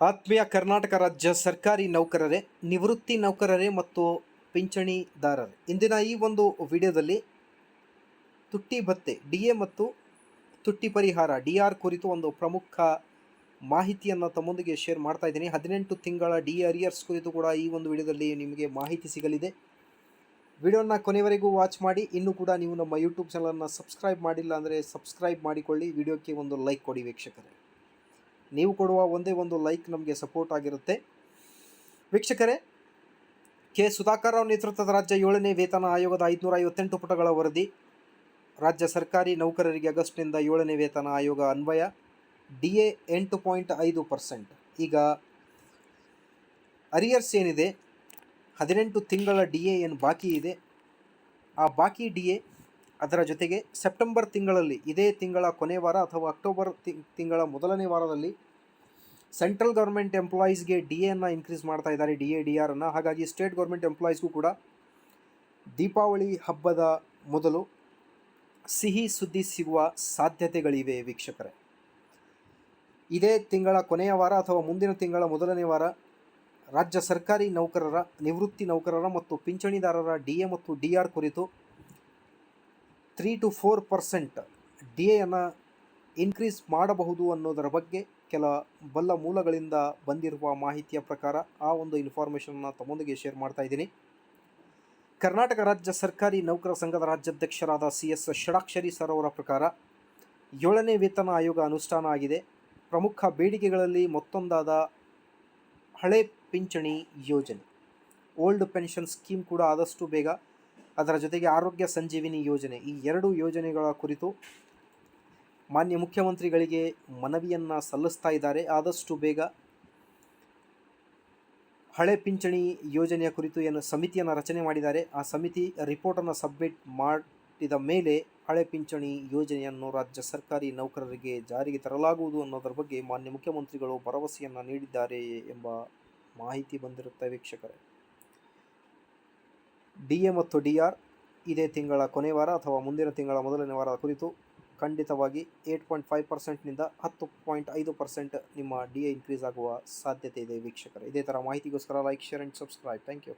ಆತ್ಮೀಯ ಕರ್ನಾಟಕ ರಾಜ್ಯ ಸರ್ಕಾರಿ ನೌಕರರೇ, ನಿವೃತ್ತಿ ನೌಕರರೇ ಮತ್ತು ಪಿಂಚಣಿದಾರರೇ. ಇಂದಿನ ಈ ಒಂದು ವಿಡಿಯೋದಲ್ಲಿ ತುಟ್ಟಿ ಭತ್ತೆ ಡಿ ಎ ಮತ್ತು ತುಟ್ಟಿ ಪರಿಹಾರ ಡಿ ಆರ್ ಕುರಿತು ಒಂದು ಪ್ರಮುಖ ಮಾಹಿತಿಯನ್ನು ತಮ್ಮೊಂದಿಗೆ ಶೇರ್ ಮಾಡ್ತಾ ಇದ್ದೀನಿ. ಹದಿನೆಂಟು ತಿಂಗಳ ಡಿ ಅರಿಯರ್ಸ್ ಕುರಿತು ಕೂಡ ಈ ಒಂದು ವಿಡಿಯೋದಲ್ಲಿ ನಿಮಗೆ ಮಾಹಿತಿ ಸಿಗಲಿದೆ. ವಿಡಿಯೋನ ಕೊನೆವರೆಗೂ ವಾಚ್ ಮಾಡಿ. ಇನ್ನೂ ಕೂಡ ನೀವು ನಮ್ಮ ಯೂಟ್ಯೂಬ್ ಚಾನಲನ್ನು ಸಬ್ಸ್ಕ್ರೈಬ್ ಮಾಡಿಲ್ಲ ಅಂದರೆ ಸಬ್ಸ್ಕ್ರೈಬ್ ಮಾಡಿಕೊಳ್ಳಿ. ವಿಡಿಯೋಕ್ಕೆ ಒಂದು ಲೈಕ್ ಕೊಡಿ ವೀಕ್ಷಕರೇ. ನೀವು ಕೊಡುವ ಒಂದೇ ಒಂದು ಲೈಕ್ ನಮಗೆ ಸಪೋರ್ಟ್ ಆಗಿರುತ್ತೆ. ವೀಕ್ಷಕರೇ, ಕೆ ಸುಧಾಕರ್ ರಾವ್ ನೇತೃತ್ವದ ರಾಜ್ಯ ಏಳನೇ ವೇತನ ಆಯೋಗದ ಐದುನೂರ ಐವತ್ತೆಂಟು ಪುಟಗಳ ವರದಿ. ರಾಜ್ಯ ಸರ್ಕಾರಿ ನೌಕರರಿಗೆ ಆಗಸ್ಟ್ನಿಂದ ಏಳನೇ ವೇತನ ಆಯೋಗ ಅನ್ವಯ. ಡಿ ಎ ಎಂಟು ಪಾಯಿಂಟ್ ಐದು ಪರ್ಸೆಂಟ್. ಈಗ ಅರಿಯರ್ಸ್ ಏನಿದೆ? ಹದಿನೆಂಟು ತಿಂಗಳ ಡಿ ಎ ಏನು ಬಾಕಿ ಇದೆ? ಆ ಬಾಕಿ ಡಿ ಎ ಅದರ ಜೊತೆಗೆ ಸೆಪ್ಟೆಂಬರ್ ತಿಂಗಳಲ್ಲಿ, ಇದೇ ತಿಂಗಳ ಕೊನೆ ವಾರ ಅಥವಾ ಅಕ್ಟೋಬರ್ ತಿಂಗಳ ಮೊದಲನೇ ವಾರದಲ್ಲಿ ಸೆಂಟ್ರಲ್ ಗೌರ್ಮೆಂಟ್ ಎಂಪ್ಲಾಯೀಸ್ಗೆ ಡಿ ಎನ್ನು ಇನ್ಕ್ರೀಸ್ ಮಾಡ್ತಾ ಇದ್ದಾರೆ, ಡಿ ಎ, ಡಿ ಆರನ್ನು ಹಾಗಾಗಿ ಸ್ಟೇಟ್ ಗೌರ್ಮೆಂಟ್ ಎಂಪ್ಲಾಯೀಸ್ಗೂ ಕೂಡ ದೀಪಾವಳಿ ಹಬ್ಬದ ಮೊದಲು ಸಿಹಿ ಸುದ್ದಿ ಸಿಗುವ ಸಾಧ್ಯತೆಗಳಿವೆ ವೀಕ್ಷಕರೇ. ಇದೇ ತಿಂಗಳ ಕೊನೆಯ ವಾರ ಅಥವಾ ಮುಂದಿನ ತಿಂಗಳ ಮೊದಲನೇ ವಾರ ರಾಜ್ಯ ಸರ್ಕಾರಿ ನೌಕರರ, ನಿವೃತ್ತಿ ನೌಕರರ ಮತ್ತು ಪಿಂಚಣಿದಾರರ ಡಿ ಎ ಮತ್ತು ಡಿ ಆರ್ ಕುರಿತು three to four percent D ಎಯನ್ನು increase ಮಾಡಬಹುದು ಅನ್ನೋದರ ಬಗ್ಗೆ ಕೆಲ ಬಲ್ಲ ಮೂಲಗಳಿಂದ ಬಂದಿರುವ ಮಾಹಿತಿಯ ಪ್ರಕಾರ ಆ ಒಂದು ಇನ್ಫಾರ್ಮೇಷನ್ನ ತಮ್ಮೊಂದಿಗೆ ಶೇರ್ ಮಾಡ್ತಾ ಇದ್ದೀನಿ. ಕರ್ನಾಟಕ ರಾಜ್ಯ ಸರ್ಕಾರಿ ನೌಕರ ಸಂಘದ ರಾಜ್ಯಾಧ್ಯಕ್ಷರಾದ ಸಿ ಎಸ್ ಷಡಾಕ್ಷರಿ ಸರ್ ಅವರ ಪ್ರಕಾರ ಏಳನೇ ವೇತನ ಆಯೋಗ ಅನುಷ್ಠಾನ ಆಗಿದೆ. ಪ್ರಮುಖ ಬೇಡಿಕೆಗಳಲ್ಲಿ ಮತ್ತೊಂದಾದ ಹಳೆ ಪಿಂಚಣಿ ಯೋಜನೆ. ಓಲ್ಡ್ ಪೆನ್ಷನ್ ಸ್ಕೀಮ್ ಕೂಡ ಆದಷ್ಟು ಬೇಗ ಅದರ ಜೊತೆಗೆ ಆರೋಗ್ಯ ಸಂಜೀವಿನಿ ಯೋಜನೆ ಈ ಎರಡು ಯೋಜನೆಗಳ ಕುರಿತು ಮಾನ್ಯ ಮುಖ್ಯಮಂತ್ರಿಗಳಿಗೆ ಮನವಿಯನ್ನು ಸಲ್ಲಿಸ್ತಾ ಇದ್ದಾರೆ. ಆದಷ್ಟು ಬೇಗ ಹಳೆ ಪಿಂಚಣಿ ಯೋಜನೆಯ ಕುರಿತು ಏನು ಸಮಿತಿಯನ್ನು ರಚನೆ ಮಾಡಿದ್ದಾರೆ. ಆ ಸಮಿತಿ ರಿಪೋರ್ಟನ್ನು ಸಬ್ಮಿಟ್ ಮಾಡಿದ ಮೇಲೆ ಹಳೆ ಪಿಂಚಣಿ ಯೋಜನೆಯನ್ನು ರಾಜ್ಯ ಸರ್ಕಾರಿ ನೌಕರರಿಗೆ ಜಾರಿಗೆ ತರಲಾಗುವುದು ಅನ್ನೋದರ ಬಗ್ಗೆ ಮಾನ್ಯ ಮುಖ್ಯಮಂತ್ರಿಗಳು ಭರವಸೆಯನ್ನು ನೀಡಿದ್ದಾರೆ ಎಂಬ ಮಾಹಿತಿ ಬಂದಿರುತ್ತೆ ವೀಕ್ಷಕರೇ. ಡಿ ಎ ಮತ್ತು ಡಿ ಆರ್ ಇದೇ ತಿಂಗಳ ಕೊನೆ ವಾರ ಅಥವಾ ಮುಂದಿನ ತಿಂಗಳ ಮೊದಲನೇ ವಾರದ ಕುರಿತು ಖಂಡಿತವಾಗಿ ಏಟ್ ಪಾಯಿಂಟ್ ಫೈವ್ ಪರ್ಸೆಂಟ್ನಿಂದ ಹತ್ತು ಪಾಯಿಂಟ್ ಐದು ಪರ್ಸೆಂಟ್ ನಿಮ್ಮ ಡಿ ಎ ಇನ್ಕ್ರೀಸ್ ಆಗುವ ಸಾಧ್ಯತೆ ಇದೆ ವೀಕ್ಷಕರು. ಇದೇ ಥರ ಮಾಹಿತಿಗೋಸ್ಕರ like share and subscribe thank you